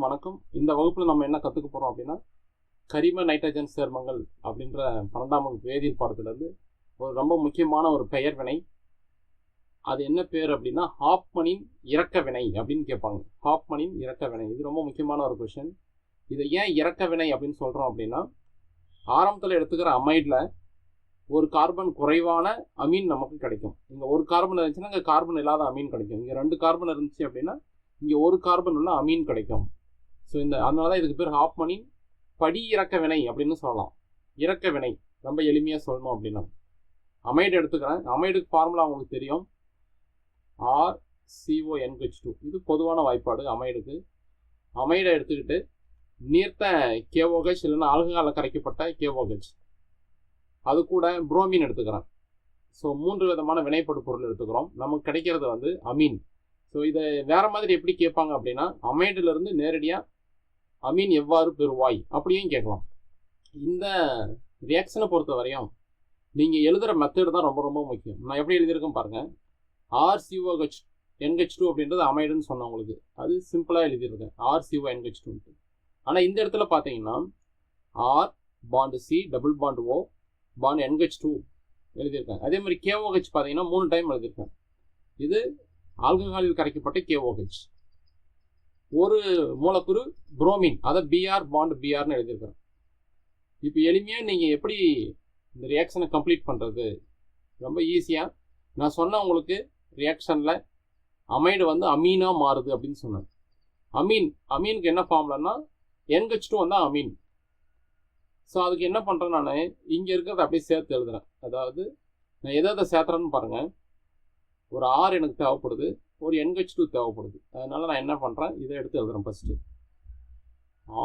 அனைவருக்கும் வணக்கம். இந்த வகுப்பில் நம்ம என்ன கற்றுக்க போகிறோம் அப்படின்னா கரிம நைட்ரஜன் சேர்மங்கள் அப்படின்ற பன்னெண்டாம் வகுப்பு வேதியியல் பாடத்துலேருந்து ஒரு ரொம்ப முக்கியமான ஒரு பெயர் வினை. அது என்ன பேர் அப்படின்னா ஹாப்மனின் இறக்க வினை அப்படின்னு கேட்பாங்க. ஹாப்மனின் இறக்க வினை. இது ரொம்ப முக்கியமான ஒரு கொஷின் இதை ஏன் இறக்க வினை அப்படின்னு சொல்கிறோம் அப்படின்னா ஆரம்பத்தில் எடுத்துக்கிற அமைடில் ஒரு கார்பன் குறைவான அமீன் நமக்கு கிடைக்கும். இங்கே ஒரு கார்பன் இருந்துச்சுன்னா இங்கே கார்பன் இல்லாத அமீன் கிடைக்கும். இங்கே ரெண்டு கார்பன் இருந்துச்சு அப்படின்னா இங்கே ஒரு கார்பன் உள்ள அமீன் கிடைக்கும். ஸோ இந்த அதனால தான் இதுக்கு பேர் ஹாப்மனின் படி இறக்க வினை அப்படின்னு சொல்லலாம். இறக்க வினை ரொம்ப எளிமையாக சொல்லணும் அப்படின்னா. அமைடு எடுத்துக்கிறேன். அமைடுக்கு ஃபார்முலா உங்களுக்கு தெரியும். ஆர் சிஓ என்ஹெச் டூ இது பொதுவான வாய்ப்பாடு அமைடுக்கு. அமைடை எடுத்துக்கிட்டு நீர்த்த கேஓஹெச் இல்லைன்னா ஆல்கஹாலில் கரைக்கப்பட்ட கேஓஹெச் அது கூட புரோமின் எடுத்துக்கிறேன். ஸோ மூன்று விதமான வினைப்படு பொருள் எடுத்துக்கிறோம். நமக்கு கிடைக்கிறது வந்து அமீன். ஸோ இதை வேறு மாதிரி எப்படி கேட்பாங்க அப்படின்னா அமைடிலிருந்து நேரடியாக அமீன் எவ்வாறு பெறுவாய்? அப்படியும் கேட்கலாம். இந்த ரியாக்ஷனை பொறுத்த வரையும் நீங்கள் எழுதுகிற மெத்தடு தான் ரொம்ப ரொம்ப முக்கியம். நான் எப்படி எழுதியிருக்கேன் பாருங்கள் ஆர்சிஓஹெச் என்ஹெச் டூ அப்படின்றது அமைடுன்னு சொன்னேன் உங்களுக்கு. அது சிம்பிளாக எழுதியிருக்கேன். ஆர்சிஓ என்ஹெச் டூன்ட்டு ஆனால் இந்த இடத்துல பார்த்தீங்கன்னா R bond C double bond O bond NH two எழுதியிருக்கேன். அதே மாதிரி கேஓஹெச் பார்த்தீங்கன்னா மூணு டைம் எழுதியிருக்கேன். இது ஆல்கஹாலில் கரைக்கப்பட்ட கேஓஹெச் ஒரு மூலக்கூறு புரோமின் அதை பிஆர் பாண்ட் பிஆர்னு எழுதியிருக்கிறேன் இப்போ எளிமையாக நீங்கள் எப்படி இந்த ரியாக்ஷனை கம்ப்ளீட் பண்ணுறது ரொம்ப ஈஸியாக நான் சொன்ன உங்களுக்கு ரியாக்ஷனில் அமைடு வந்து அமீனாக மாறுது அப்படின்னு சொன்னேன் அமீன் அமீனுக்கு என்ன ஃபார்ம்லன்னா என்ஹெச் டூ வந்தால் அமீன் ஸோ அதுக்கு என்ன பண்ணுறேன் நான்? இங்கே இருக்கிறத அப்படியே சேர்த்து எழுதுறேன். அதாவது நான் எதை எதை சேர்த்துறேன்னு பாருங்கள் ஒரு ஆறு எனக்கு தேவைப்படுது. ஒரு என்ஹெச் டூ தேவைப்படுது. அதனால நான் என்ன பண்ணுறேன் இதை எடுத்து எழுதுகிறேன் ஃபஸ்ட்டு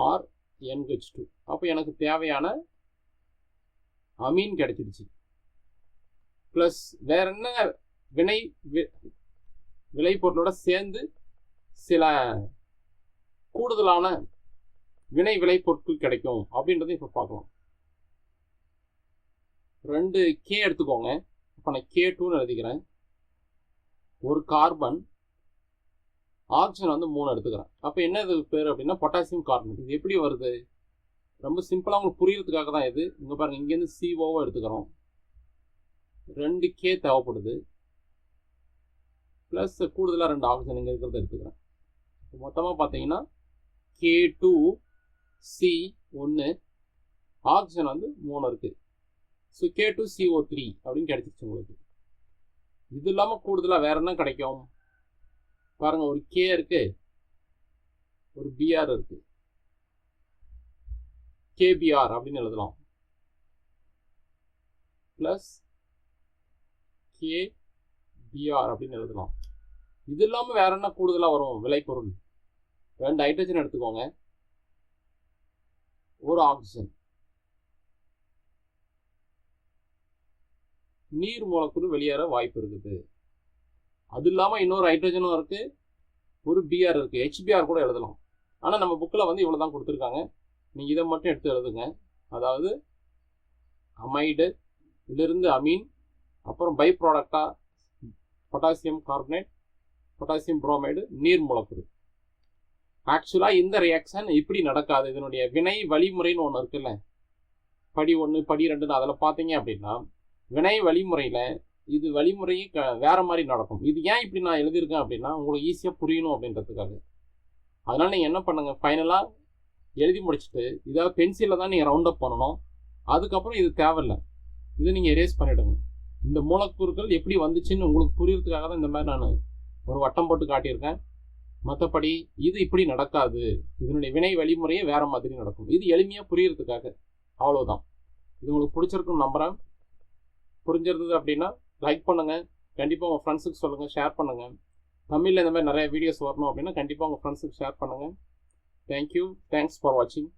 ஆர் என்ஹெச் டூ அப்போ எனக்கு தேவையான அமீன் கிடைச்சிடுச்சு. ப்ளஸ் வேற என்ன வினை விளைபொருளோட சேர்ந்து சில கூடுதலான வினை விளைபொருட்கள் கிடைக்கும் அப்படின்றத இப்போ பார்க்கலாம். ரெண்டு கே எடுத்துக்கோங்க. இப்போ நான் கே டூன்னு எழுதிக்கிறேன். ஒரு கார்பன் ஆக்சிஜன் வந்து மூணு எடுத்துக்கிறேன். அப்போ என்ன இது பேர் அப்படின்னா பொட்டாசியம் கார்பன் இது எப்படி வருது? ரொம்ப சிம்பிளாக உங்களுக்கு புரியறதுக்காக தான் இது. இங்கே பாருங்கள் இங்கேருந்து சிஓவை எடுத்துக்கிறோம். ரெண்டு கே தேவைப்படுது. ப்ளஸ் கூடுதலாக ரெண்டு ஆக்சிஜன் இங்கே இருக்கிறத எடுத்துக்கிறேன். மொத்தமாக பார்த்தீங்கன்னா கே டூ சி ஒன்று ஆக்சிஜன் வந்து மூணு இருக்குது so K two CO three அப்படின்னு கிடச்சிருச்சு உங்களுக்கு. இது இல்லாமல் கூடுதலாக வேற என்ன கிடைக்கும்? பாருங்க ஒரு கே இருக்கு. ஒரு பிஆர் இருக்கு. கேபிஆர் அப்படின்னு எழுதலாம். பிளஸ் கே பிஆர் அப்படின்னு எழுதலாம். இது இல்லாமல் வேற என்ன கூடுதலாக வரும்? விளைபொருள். ரெண்டு ஹைட்ரஜன் எடுத்துக்கோங்க. ஒரு ஆக்சிஜன் நீர் மூலக்கூறு வெளியேற வாய்ப்பு இருக்குது. அது இல்லாமல் இன்னொரு ஹைட்ரஜனும் இருக்குது ஒரு பிஆர் இருக்குது ஹெச்பிஆர் கூட எழுதலாம். ஆனால் நம்ம புக்கில் வந்து இவ்வளோ தான் கொடுத்துருக்காங்க. நீங்கள் இதை மட்டும் எடுத்து எழுதுங்க. அதாவது அமைடு இதிலிருந்து அமீன் அப்புறம் பை ப்ராடக்டாக பொட்டாசியம் கார்பனேட் பொட்டாசியம் புரோமைடு நீர் மூலக்கூறு. ஆக்சுவலாக இந்த ரியாக்ஷன் இப்படி நடக்காது. இதனுடைய வினை வழிமுறைன்னு ஒன்று இருக்குல்ல. படி ஒன்று படி ரெண்டுன்னு அதில் பார்த்தீங்க அப்படின்னா வினை வழிமுறையில் இது வழிமுறை க வேறு மாதிரி நடக்கும். இது ஏன் இப்படி நான் எழுதியிருக்கேன் அப்படின்னா உங்களுக்கு ஈஸியாக புரியணும் அப்படின்றதுக்காக. அதனால் நீங்கள் என்ன பண்ணுங்கள் ஃபைனலாக எழுதி முடிச்சுட்டு இதாவது பென்சிலில் தான் நீங்கள் ரவுண்ட் அப் பண்ணணும். அதுக்கப்புறம் இது தேவையில்லை. இதை நீங்கள் எரேஸ் பண்ணிவிடுங்க இந்த மூலக்கூறுகள் எப்படி வந்துச்சுன்னு உங்களுக்கு புரியறதுக்காக தான் இந்த மாதிரி நான் ஒரு வட்டம் போட்டு காட்டியிருக்கேன். மற்றபடி இது இப்படி நடக்காது. இதனுடைய வினை வழிமுறையே வேறு மாதிரி நடக்கும். இது எளிமையாக புரியறதுக்காக. அவ்வளோதான் இது உங்களுக்கு பிடிச்சிருக்குன்னு நம்புகிறேன் புரிஞ்சிருந்தது அப்படின்னா லைக் பண்ணுங்கள் கண்டிப்பாக உங்கள் ஃப்ரெண்ட்ஸுக்கு சொல்லுங்கள் ஷேர் பண்ணுங்கள் தமிழில் இந்த மாதிரி நிறைய வீடியோஸ் வரணும் அப்படின்னா கண்டிப்பாக உங்கள் ஃப்ரெண்ட்ஸுக்கு ஷேர் பண்ணுங்கள் தேங்க்யூ தேங்க்ஸ் ஃபார் வாட்சிங்